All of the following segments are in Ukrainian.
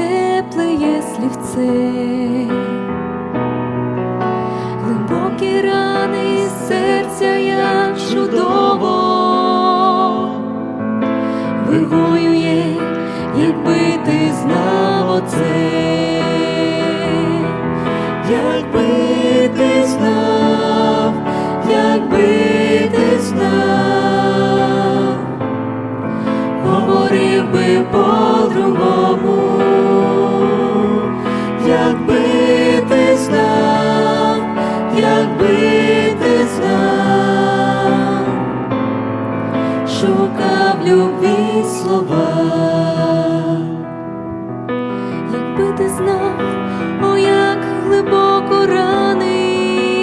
Тепле є слівце, глибокі рани серця як чудово вигоює, якби ти знав оце, якби ти знав, якби ти знав, говорив би Бог. Якби ти знав, шукав любві слова. Якби ти знав, о як глибоко ранить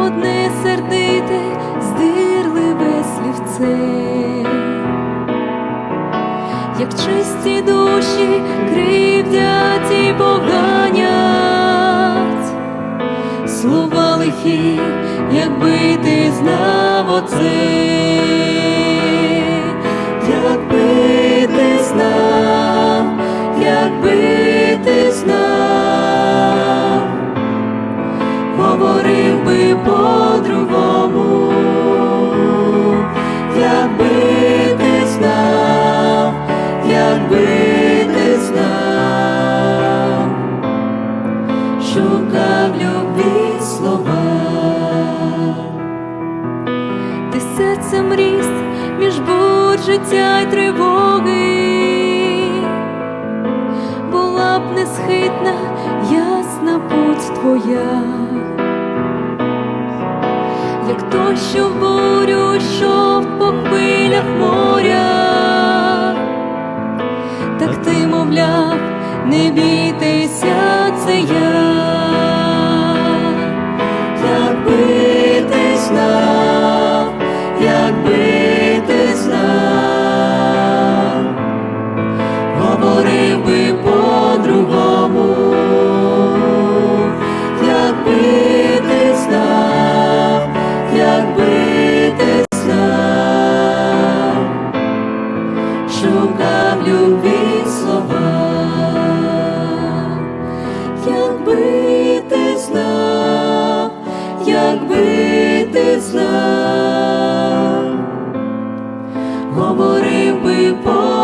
одне сердите, здирливе слівце, як чисті душі слова якби ти знав оце, якби ти знав, якби ти говорив би по-другому, Ти серцем ріс між бур життя й тривоги, була б несхитна, ясна путь твоя, як той, що в бурю йшов по хвилях моря, так ти мовляв, не бійтеся, якби ти знав, говорив би по-другому,